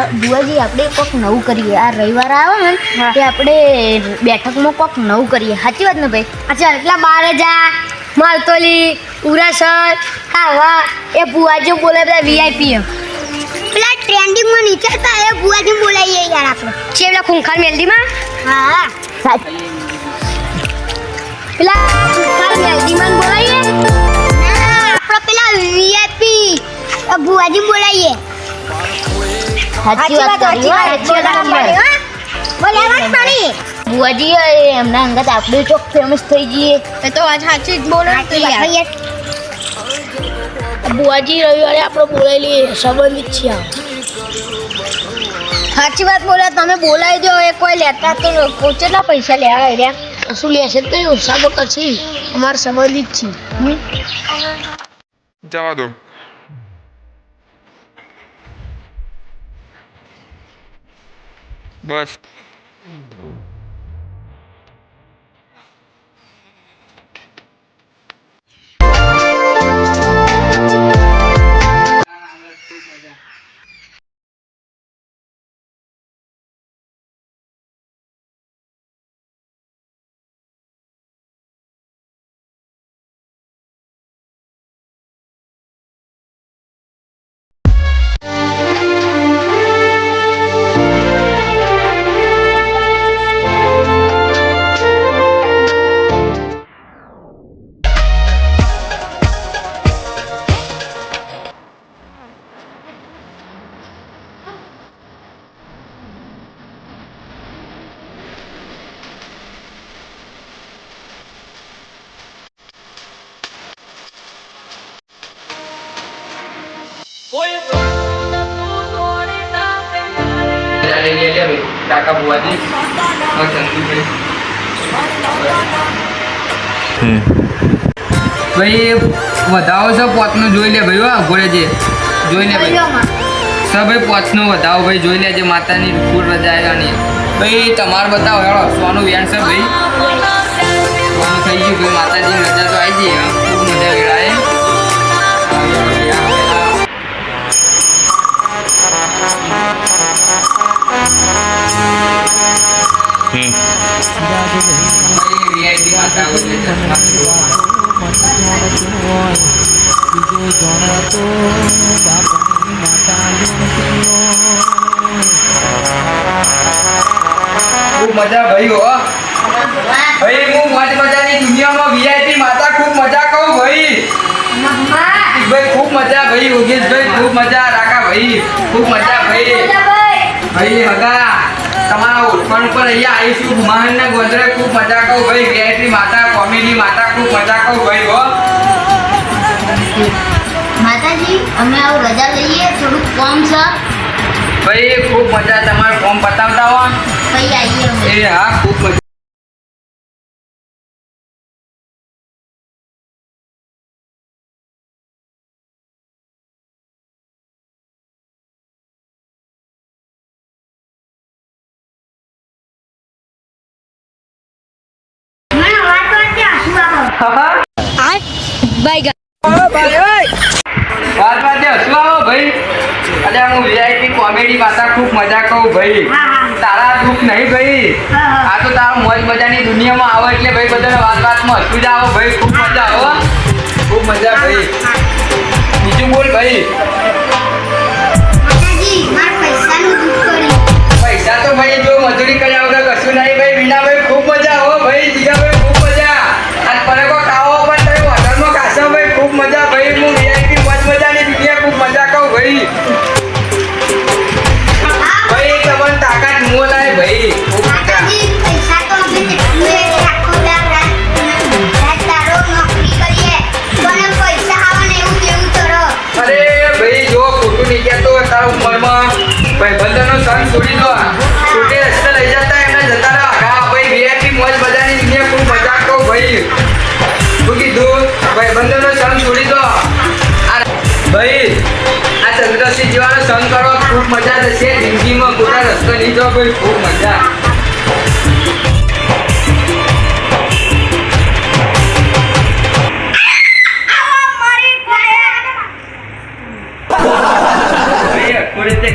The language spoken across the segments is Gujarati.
આ બુઆજી આપણે કોક નવું કરીએ. આ રવિવાર આવે ને હા. તે આપણે બેઠકમાં કોક નવું કરીએ. સાચી વાત ને ભાઈ? અચ્છા એટલા બાર હજાર માલતોલી ઉરાસર વા એ બુઆજી બોલે બધા વીઆઈપી પેલા ટ્રેન્ડિંગમાં નીચે હતા એ બુઆજી બોલાવીએ યાર આપણે. છે પેલા ખૂંખાર મેલડીમાં? હા. પેલા ખૂંખાર મેલડીમાં બોલાવીએ આપણે પેલા વીઆઈપી બુઆજી બોલાવીએ સાચી વાત કરી સાચી વાત કરી જ પડી. બુઆજી એમના અંગત આપણે ચોક ફેમસ થઈ જઈએ. એ તો આજ સાચી જ બોલો. બુઆજી રવિવારે આપણે બોલાયેલી સંબંધિત છીએ સાચી વાત બોલે તમે બોલાવી દો એ કોઈ લેતા તો કેટલા પૈસા લેવા રહ્યા શું લેશે તો હિસાબો કરશે અમારા સંબંધિત છે. હમ? જવા દો. બસ. કાકા બુઆજી ભાઈ વધાવો છે પોતનું જોઈ લે ભાઈ હા ઘોડે જોઈ લે ભાઈ. સર ભાઈ પોચનો વધાવો ભાઈ જોઈ લેજે માતાની ફૂલ રજા અને. ભાઈ તમારે બતાવો હેળો સોનું વ્યાણ છે ભાઈ. થઈ ગયું ભાઈ માતાજીની રજા તો આવી જઈ માતા ખૂબ મજા ભાઈ હો ભાઈ હું મજ મજાની દુનિયામાં વીઆઈપી માતા ખૂબ મજા કહું ભાઈ. ભાઈ ખૂબ મજા ભાઈ યોગેશભાઈ ખૂબ મજા રાકા ભાઈ ખૂબ મજા તમારા ઉપર અહીંયા આવીશું. ને ગોંદરે ખૂબ મજા કહું ભાઈ. વીઆઈપી માતા કોમેડી માતા ખૂબ મજા કહું ભાઈ હો. માતાજી અમે આવું રજા લઈએ. થોડુંક કોમ છે. ભાઈ ખૂબ મજા તમારે કોમ બતાવતા હો. ભાઈ આવીએ એ હા ખૂબ મજા. બાય વાત વાત હસવું આવો ભાઈ અરે હું વીઆઈપી કોમેડી માતા ખૂબ મજા કહું ભાઈ. તારા દુઃખ નહીં ભાઈ. આ તો તારા મોજ મજાની દુનિયામાં આવો એટલે ભાઈ બધાને વાત વાતમાં હસવું જ આવો ભાઈ ખૂબ મજા આવો ખૂબ મજા ભાઈ બીજું બોલ ભાઈ રસ્તે નહીં જાઓ ભાઈ ખૂબ મજા તે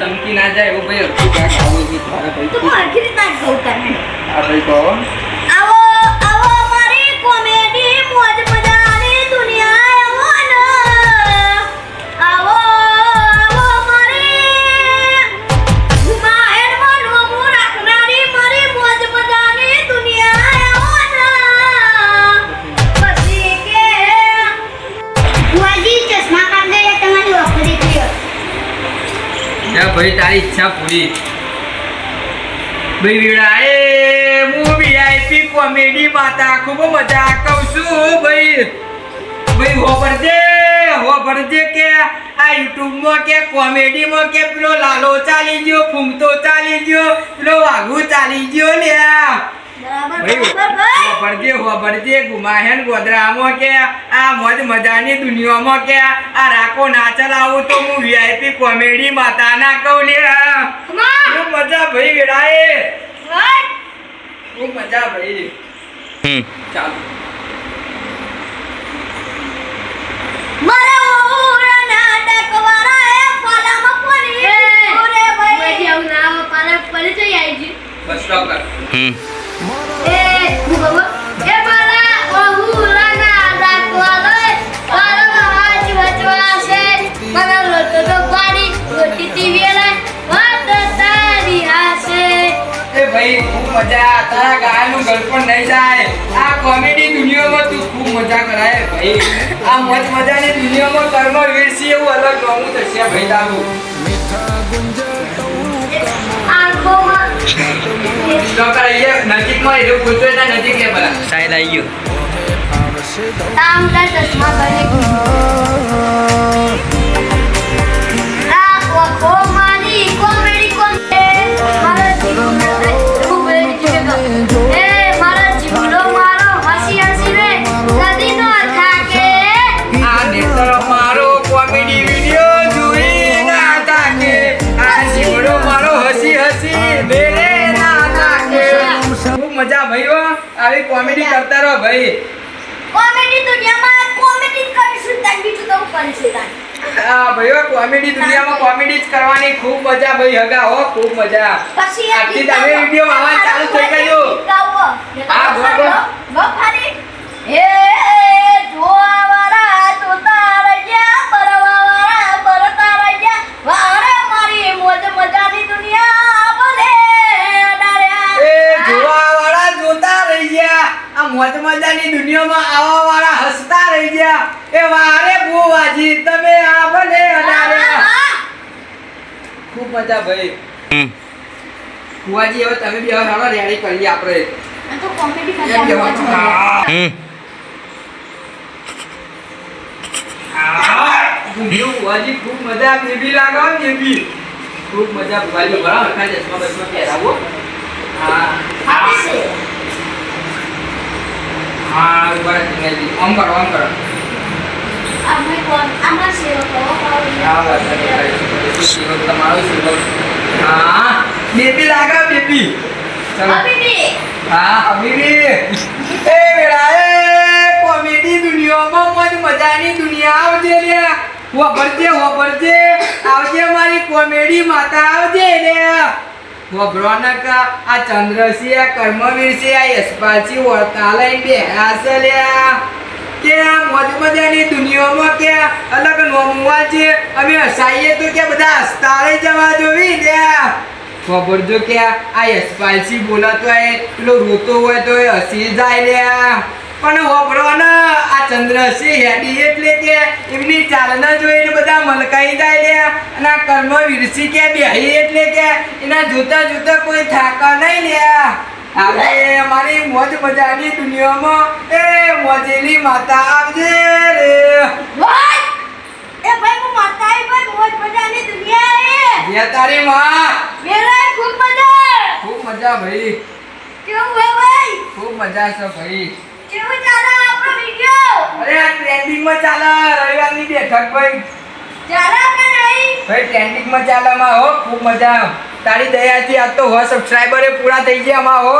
ચમકી ના જાય એવું ભાઈ હરખું ક્યાંક આવું તારે ભાઈ તું આ ભાઈ કહો. પૂરી ભાઈ વીણા એ હું વીઆઈપી કોમેડી માતા, ખૂબ મજા કહું છું ભાઈ. ભાઈ હોબરજે હોબરજે કે આ યુટ્યુબમાં કે કોમેડીમાં કે પેલો લાલો ચાલી ગયો, ફૂમતો ચાલી ગયો, પેલો વાઘુ ચાલી ગયો લ્યા ભાઈ હોબરજે હોબરજે ગુમાહેન ગોધરામાં કે આ મોજ મજાની દુનિયામાં કે આ રાખો ના ચલાવું તો હું વીઆઈપી કોમેડી માતા ના કહું લે. ખૂબ મજા ભાઈ વેળાએ? ભાઈ. મજા ભાઈ? ચાલો. મારે ઓરા નાટક વાળા મજા તારા ગાયનું ગળપણ નહીં જાય. આ કોમેડી દુનિયામાં તું ખૂબ મજા કરાય ભાઈ. આ મોજ મજાની દુનિયામાં કર્મ વીરસી એવું અલગ ગમું થશે ભાઈ તારું. અહીંયા નજીકમાં એવું પૂછો ત્યાં નજીક લે પેલા. સાહેબ આવી ગયો. તામડા ચશ્મા કરી કોમેડી ભાઈ કોમેડી દુનિયામાં કોમેડી કરીશું તાન બીજું તો કરીશું તાન હા ભાઈઓ કોમેડી દુનિયામાં કોમેડી જ કરવાની ખૂબ મજા ભાઈ હગા હો ખૂબ મજા પછી આજથી તમે વિડિયો આવવાનું ચાલુ થઈ ગયું. હા, બોલ. ગો ખાલી. એ જોવાવાળા મજા ભાઈ. બુવાજી હવે તમે બી હવે હાલો રેડી કરીએ આપણે. આ તો કોમેડી કરતા કહેવાનું. મોજ ખૂબ બેબી લાગો બેબી ખૂબ મજા બરાબર ખાઈ ચશ્મા બસમાં પહેરાવો. હા. હા ઉપર ઓમ કરો ઓમ કરો. અમે કોણ- આમાં હા સેવક તમારો સેવક હા, બેબી લાગા બેબી ચલો. હા હબીબી એ બેડા એ કોમેડી દુનિયામાં મોજ મજાની દુનિયા આવજે લે વભરજે વભરજે આવજે મારી કોમેડી માતા આવજે લે વભરોનક કર્મવીર છે કે આ મોજ મજાની દુનિયામાં કે અલગ નોમવા છે. અમે હસાઈએ તો કે બધા હસતાળે જવા જોવી દે ખબર જો કે આ આ બોલાતો હોય, પેલો રોતો હોય તો એ હસી જાય લ્યા પણ હોબળો ને આ ચંદ્રસિંહ હેડી એટલે કે એમની ચાલના જોઈને બધા મલકાઈ જાય લ્યા અને આ કર્મ વિરસી કે બેહી એટલે કે એના જોતા જોતા કોઈ થાકા નહીં લ્યા આપણે અમારી મોજ મજાની દુનિયામાં. એ મોજેલી માતા આવજે રે. ભાઈ એ ભાઈ હું માતા આઈ ભાઈ મોજ મજાની દુનિયા એ જે તારી માં. મેરા ખૂબ મજા. ખૂબ મજા ભાઈ. કેવું હે ભાઈ? ખૂબ મજા છે ભાઈ. કેવું ચાલે આપણો વિડિયો? અરે આ ટ્રેન્ડિંગમાં ચાલે રવિવારની બેઠક ભાઈ. ચાલે કે નહીં? ભાઈ ટ્રેન્ડિંગમાં ચાલે માં હો ખૂબ મજા. તારી દયાથી આજ તો હો સબસ્ક્રાઈબરે પૂરા થઈ ગયા માં હો.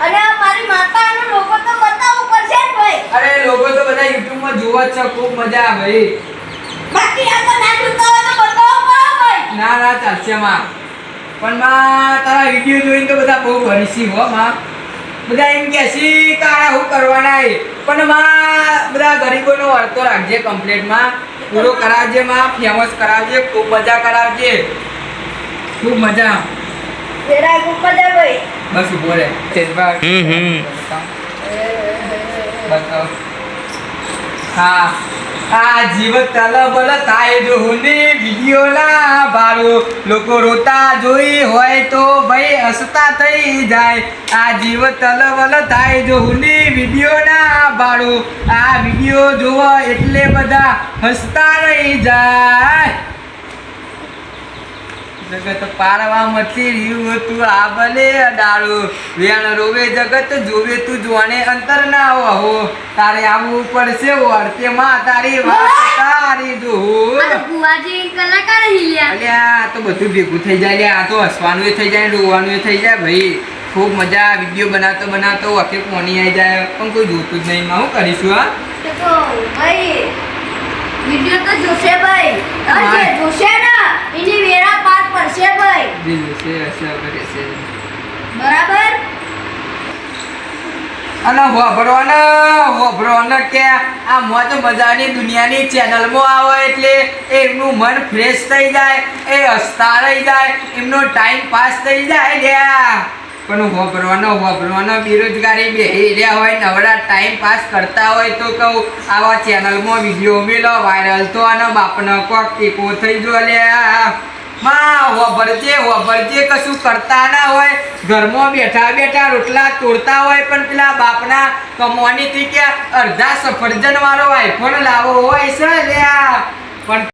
અરે મારી અને લોકો તો બતાવવું પડશે ભાઈ. અરે લોકો તો બધા યુટ્યુબમાં જોવા જ છે ખૂબ મજા ભાઈ બાકી આ તો ના જોતા હોય તો બતાવવું પડે ભાઈ. ના ના ચાલશે માં. પણ માં તારા વિડિયો જોઈને તો બધા બહુ ભરીશી હો માં. બધા એમ કે છે આ હું કરવાના એ? પણ માં બધા ગરીબોનો અર્થો રાખજે કમ્પ્લેટમાં પૂરો કરાવજે માં. ફેમસ કરાવજે ખૂબ મજા કરાવજે. ખૂબ મજા. ભાઈ. બસ ઊભો રે તેજભાઈ હમ હમ. બતાવો હા. આ જીવ તલબલ થાય જો હુની વિડિયો ના બારો લોકો રોતા જોઈ હોય તો ભાઈ હસતા થઈ જાય. આ જીવ તલબલ થાય જો હુની વિડિયો ના બારો આ વિડિયો જોવો એટલે બધા હસતા રહી જાય. જગત પારવા મથી રહ્યું હતું. આ ભલે અડાળો વેણ રોવે જગત જોવે તું જોણે અંતર ના હો તારે આવવું પડશે વર્તે માં તારી વાત તારી આ જો તો બુઆજી કલાકાર હિલ્યા અલ્યા તો બધું ભેગું થઈ જાય. લ્યા. આ તો હસવાનું થઈ જાય રોવાનું થઈ જાય. ભાઈ ખૂબ મજા વીડિયો બનાવતો બનાવતો વખતે કોની આવી જાય. પણ કોઈ જોતું જ નહીં. માં હું કરીશું હા? ભાઈ વીડિયો તો જોશે ભાઈ હા. અરે જોશે ને એની વેરા પાર પડશે ભાઈ દિલ છે અસર કરે છે બરાબર? અને કે આ મોજ મજાની દુનિયાની ચેનલમાં આવે એટલે એમનું મન ફ્રેશ થઈ જાય એ હસતા રહી જાય એમનો ટાઈમ પાસ થઈ જાય ગયા પણ હોભળવાનો હોભળવાનો બેરોજગારી બેહી રહ્યા હોય નવરા ટાઈમ પાસ કરતા હોય તો કહું આવા ચેનલમાં વીડિયો મેલો વાયરલ તો આના બાપનો કોક ટેકો થઈ જો લ્યા. માં હોભળજે હોભળજે કશું કરતા ના હોય. ઘરમાં બેઠા બેઠા રોટલા તોડતા હોય, પણ પેલા બાપના કમવાની થી કે અડધા સફરજન વાળો આઈફોન લાવો હોય છે પણ